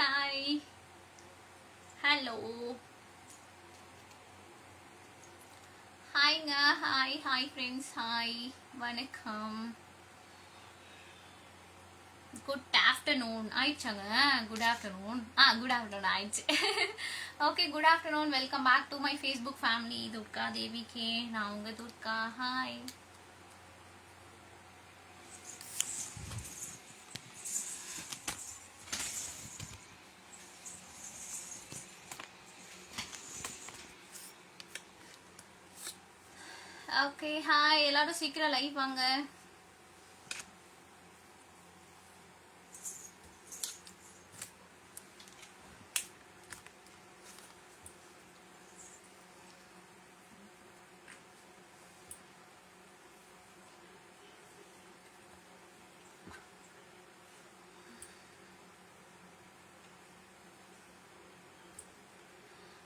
Hi hello ஹாய்ங்க hi hi friends hi வணக்கம். Good afternoon ஆயிடுச்சாங்க? குட் ஆஃப்டர்நூன் ஆ good afternoon ஆயிடுச்சு. Okay good afternoon welcome back to my Facebook family Durga Devi K நான் உங்கள் Durga. Hi okay hi எல்லாரும் சீக்கிரம் live வாங்க.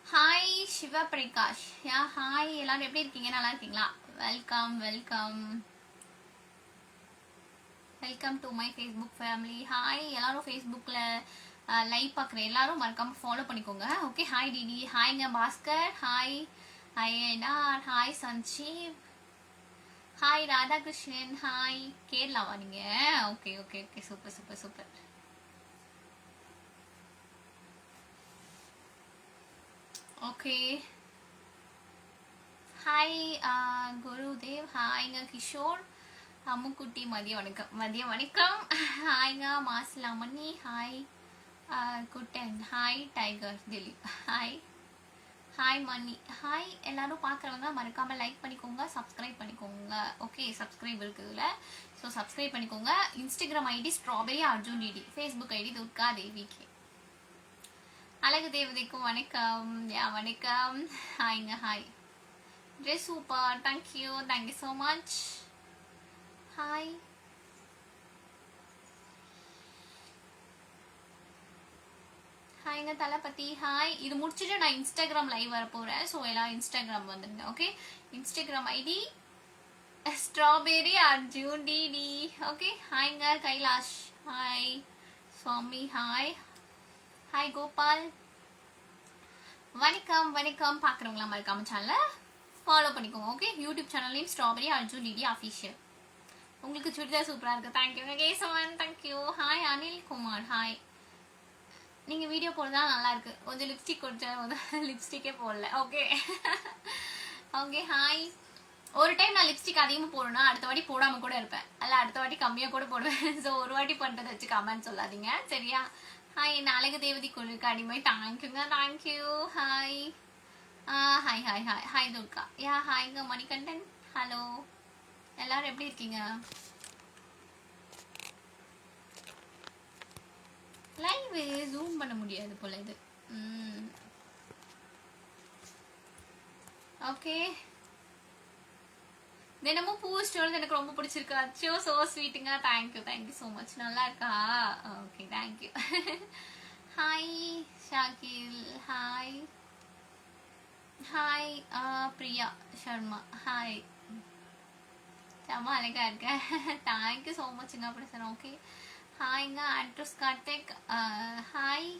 Hi Siva Prakash yeah hi எல்லாரும் எப்படி இருக்கீங்க? நல்லா இருக்கீங்களா? Welcome welcome welcome to my Facebook family hi எல்லாரும் ஃபேஸ்புக்கில் லைவ் பார்க்குற எல்லாரும் மறக்காமல் ஃபாலோ பண்ணிக்கோங்க. Okay hi DD ஹாய்ங்க Bhaskar. Hi hi NR hi Sanjeev hi Radhakrishnan hi கேரளாவா நீங்கள் okay okay okay super super super okay hi Gurudev ஹாய்ங்க Kishore Ammukutty மதிய வணக்கம் மதிய வணக்கம் ஹாய்ங்க Masilamani hi Kuttan hi tiger Dileep hi hi Mani hi எல்லாரும் பார்க்குறவங்க மறக்காம like பண்ணிக்கோங்க subscribe பண்ணிக்கோங்க. ஓகே சப்ஸ்கிரைப் இருக்குதுல. ஸோ சப்ஸ்கிரைப் பண்ணிக்கோங்க. Instagram ID strawberry Arjun DD Facebook ID Durga Devi K அழகு தேவதைக்கும் வணக்கம். யா வணக்கம். ஹாய்ங்க hi dress super thank you thank you so much hi ஹாய்ங்க Thalapathy hi இது முடிச்சுட்டு நான் இன்ஸ்டாகிராம் லைவ் வர போகிறேன் ஸோ எல்லாம் இன்ஸ்டாகிராம் வந்துடுங்க okay Instagram ID strawberry Arjun DD okay ஹாய்ங்க Kailash hi Swamy hi hi Gopal வணக்கம் வணக்கம். பார்க்குறவங்களா மறக்காம சேனலை ஃபாலோ பண்ணிக்கோங்க ஓகே யூடியூப் சேனல்லையும் ஸ்ட்ராபெரி அர்ஜு டிடி அஃபிஷியல் உங்களுக்கு சுடிதார் சூப்பராக இருக்குது thank you Keshavan thank you hi Anil Kumar hi நீங்கள் வீடியோ போடுறதா நல்லா இருக்கு. கொஞ்சம் லிப்ஸ்டிக் கொஞ்சம் லிப்ஸ்டிக்கே போடல. ஓகே ஓகே ஹாய் ஒரு டைம் நான் லிப்ஸ்டிக் அதிகமாக போடணும்னா அடுத்த வாட்டி போடாமல் கூட இருப்பேன். அல்ல அடுத்த வாட்டி கம்மியாக கூட போடுவேன். ஸோ ஒரு வாட்டி பண்ணுறதை வச்சு கமெண்ட் சொல்லாதீங்க. சரியா? ஹாய் என் அழகு தேவதி குழுக்கு அடிமை. தேங்க்யூங்க thank you hi hi hi hi hi Durga yeah ஹாய்ங்க Manikandan. Hello எல்லாரும் எப்படி இருக்கீங்க? லைவ் ஜூம் பண்ண முடியாது போல இது. ஓகே தினமும் பூ ஸ்டோர் எனக்கு ரொம்ப பிடிச்சிருக்கு. அச்சோ so ஸ்வீட்டுங்க thank you thank you so much நல்லா இருக்கா? Okay thank you hi Shakil hi hi Priya Sharma hi செம்ம அழகா இருக்க தேங்க்யூ ஸோ மச்ங்க அப்படி sir okay ஹாய்ங்க address Karthik hi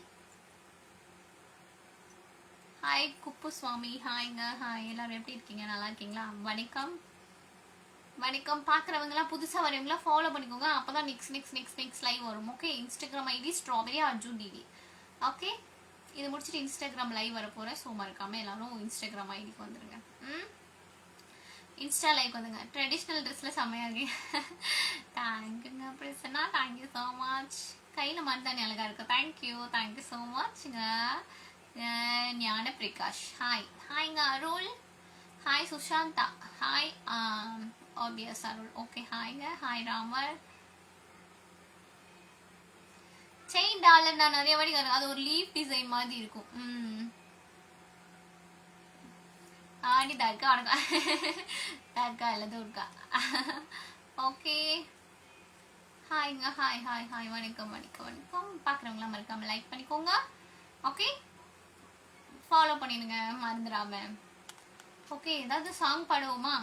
hi Kuppuswamy ஹாய்ங்க hi எல்லாரும் எப்படி இருக்கீங்க? நல்லா இருக்கீங்களா? வணக்கம். வணக்கம். பார்க்குறவங்களாம் புதுசாக வரவங்களாம் ஃபாலோ பண்ணிக்கோங்க. அப்போ தான் next next next next live வரும் okay Instagram ID strawberry Arjun TV okay இது முடிச்சுட்டு இன்ஸ்டாகிராம் லைவ் வர போகிறேன் ஸோ மறக்காமல் எல்லாரும் இன்ஸ்டாகிராம் ஐடிக்கு வந்துடுங்க ம்? இன்ஸ்டா லைக் வந்துங்க. ட்ரெடிஷ்னல் ட்ரெஸ்ஸில் செம்மையாக இருக்கீங்க தேங்க்யூங்க பிரசன்னா. தேங்க்யூ ஸோ மச் கையில் மருந்தாணி அழகாக இருக்கு. தேங்க்யூ தேங்க்யூ ஸோ மச்ங்க ஞான பிரகாஷ். ஹாய் ஹாய்ங்க அருள். ஹாய் சுஷாந்தா. ஹாய் ஆபியஸ் அருள். ஓகே ஹாய்ங்க ஹாய் ராமர். டாலர் நான் நிறைய வாட்டி அது ஒரு லீஃப் டிசைன் மாதிரி இருக்கும். ம். ஆடி தர்கா வணக்கம் தர்கா இல்லை துர்கா. ஓகே ஹாய்ங்க ஹாய் ஹாய் ஹாய் வணக்கம் வணக்கம் வணக்கம். பார்க்குறவங்களாம் மறக்காம லைக் பண்ணிக்கோங்க. ஓகே ஃபாலோ பண்ணிடுங்க மறந்துடாம. ஓகே ஏதாவது சாங் பாடுவோமா?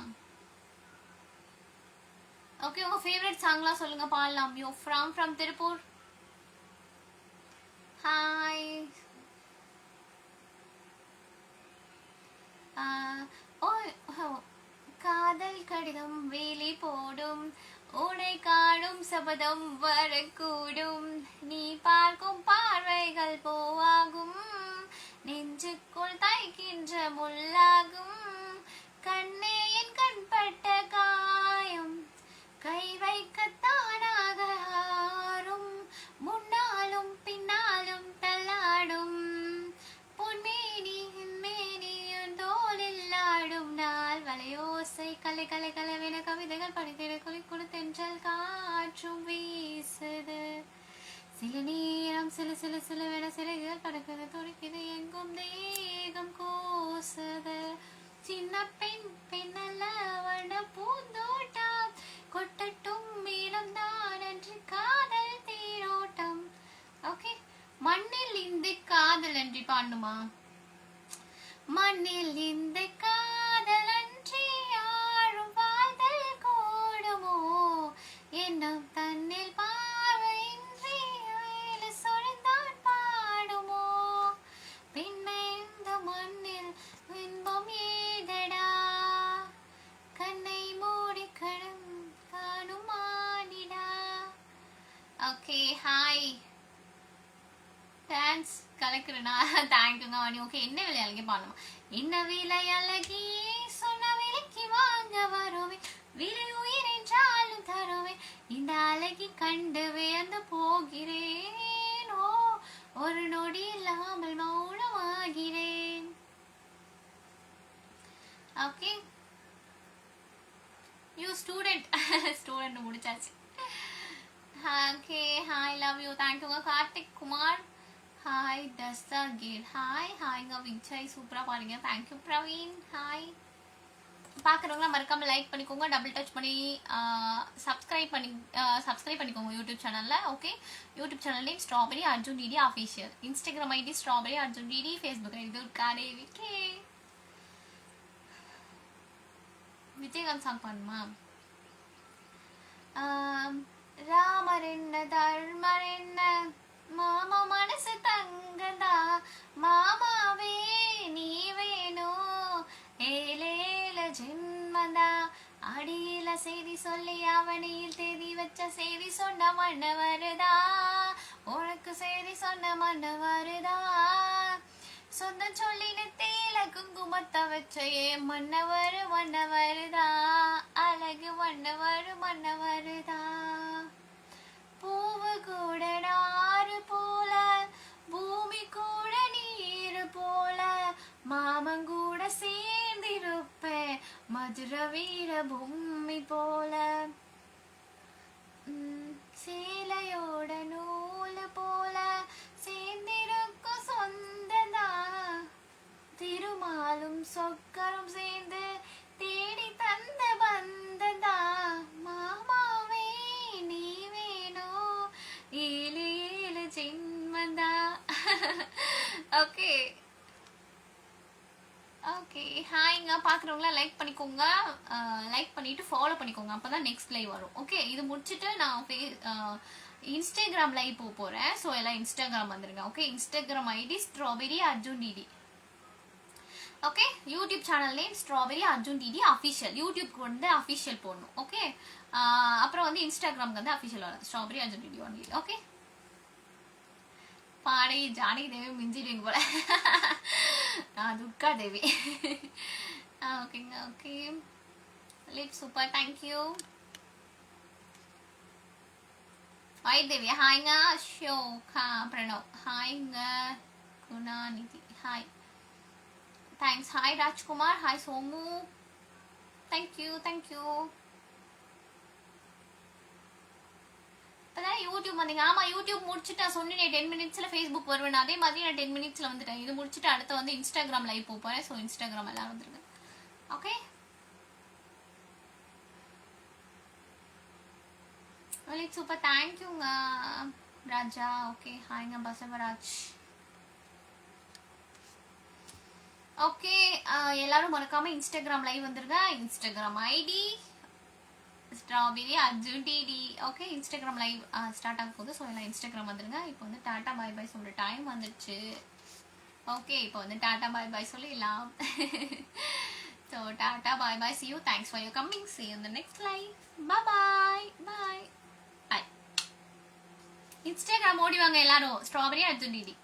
ஓகே உங்க ஃபேவரட் சாங்லாம் சொல்லுங்க பாடலாம். Yo from from Tiruppur hi காதல் கடிதம் வேலி போடும் உனை காணும் சபதம் வரக்கூடும் நீ பார்க்கும் பார்வைகள் போவாகும் நெஞ்சுக்குள் தைக்கின்ற முள்ளாகும் கண்ணே என் கண்பட்ட காயம் கை வைக்க சில சில சிலவென சிலைகள் கடக்குது துடிக்குது. எங்கும் தேகம் கூசுது. சின்ன பெண் பெண்ணல்ல வண்ண பூந்தோட்டம். கொட்டட்டும் மேலம் தான் என்று காதல் தேரோட்டம். ஓகே மண்ணில் இந்து காதல் என்று பாடணுமா? மண்ணில் ஓகே ஹாய் தேங்க்ஸ் கலக்குறேனா? தேங்க்யூங்க வாணி ஓகே என்ன விலை அழகி பாடணுமா? என்ன விலை அழகி? சொன்ன விலைக்கு வாங்க வருவே விலை உயிர் என்றாலும் தருவே இந்த அழகி கண்டு வியந்து போகிறேன். ஓ ஒரு நொடி இல்லாமல் மௌனமாகிறேன். ஓகே யூ ஸ்டூடெண்ட் ஸ்டூடெண்ட் முடிச்சாச்சு. ஓகே ஹாய் லவ் யூ தேங்க்யூங்க கார்த்திக் குமார் ஹாய் தஸ்தா கேட் ஹாய் ஹாய்ங்க விஜய் சூப்பராக பாருங்க. தேங்க்யூ பிரவீன் ஹாய் பார்க்குறவங்களாம் மறக்காமல் லைக் பண்ணிக்கோங்க. டபுள் டச் பண்ணி சப்ஸ்கிரைப் பண்ணி சப்ஸ்கிரைப் பண்ணிக்கோங்க யூடியூப் சேனலில் okay YouTube channel name strawberry Arjun DD official Instagram ID strawberry Arjun DD Facebook ID துர்காடே விக்கே விஜயகாந்த் சாங் பண்ணுமா ராமர் என்ன தர்மர் என்ன? மாமா மனசு தங்கதா? மாமாவே நீ வேணும் ஏலேல ஜென்மதா அடியில செய்தி சொல்லி அவனியில் தேதி வச்ச செய்தி சொன்ன மண்ண வருதா உனக்கு செய்தி சொன்ன மண்ண வருதா சொந்தம் சொல்லி நெத்தியில குங்குமத்தை வச்ச மன்னவர் மன்னவருதா. அழகு மன்னவர் மன்னவருதா. பூவு கூட நாறு போல பூமி கூட நீர் போல மாமங்கூட சேர்ந்திருப்பேன் மதுர வீர பூமி போல. பாலும் சொக்கரும் சேர்ந்து தேடி தந்த வந்ததா மாமாவே நீ வேணும் ஏழு ஏழு ஜென்மதா ஓகே ஓகே ஹாய்ங்க பார்க்குறவங்களாம் லைக் பண்ணிக்கோங்க லைக் பண்ணிட்டு ஃபாலோ பண்ணிக்கோங்க அப்போ தான் நெக்ஸ்ட் லைவ் வரும் ஓகே இது முடிச்சுட்டு நான் ஃபே இன்ஸ்டாகிராம் லைவ் போக போகிறேன் ஸோ எல்லாம் இன்ஸ்டாகிராம் வந்துருங்க okay Instagram ID strawberry Arjun DD okay YouTube channel name strawberry Arjun DD official யூடியூப்க்கு வந்து அஃபிஷியல் போடணும். ஓகே அப்புறம் வந்து இன்ஸ்டாகிராம்க்கு வந்து அஃபிஷியல் வரும் strawberry Arjun DD only okay பாடகி ஜானகி தேவி மிஞ்சிடுவீங்க போல. நான் துர்கா தேவி. ஓகேங்க okay lip super thank you hi Devi. ஹாய்ங்க ஷோகா Pranav ஹாய்ங்க Gunanidhi hi thanks hi Rajkumar hi Somu thank you thank you இப்போதான் யூடியூப் வந்தீங்க? ஆமா யூடியூப் முடிச்சுட்டு நான் சொன்னேன் டென் மினிட்ஸில் ஃபேஸ்புக் வருவேன் அதே மாதிரி நான் டென் மினிட்ஸில் வந்துட்டேன். இது முடிச்சுட்டு அடுத்து வந்து இன்ஸ்டாகிராம் லைவ் போகிறேன் ஸோ இன்ஸ்டாகிராம் எல்லாம் வந்துருங்க. ஓகே சூப்பர் தேங்க்யூங்க ராஜா ஓகே ஹாய்ங்க பசவராஜ் ஓகே எல்லாரும் மறக்காம இன்ஸ்டாகிராம் லைவ் வந்துருங்க. Instagram ID strawberry Arjun DD okay Instagram live start ஆக போகுது ஸோ எல்லாம் இன்ஸ்டாகிராம் வந்துருங்க. இப்போ வந்து டாட்டா பாய் பாய் சொல்ற டைம் வந்துடுச்சு ஓகே இப்போ வந்து டாட்டா பாய் பாய் சொல்லிடலாம். So tata bye bye see you thanks for you coming see you இந்த next live bye bye bye bye Instagram ஓடிவாங்க எல்லாரும். Strawberry Arjun DD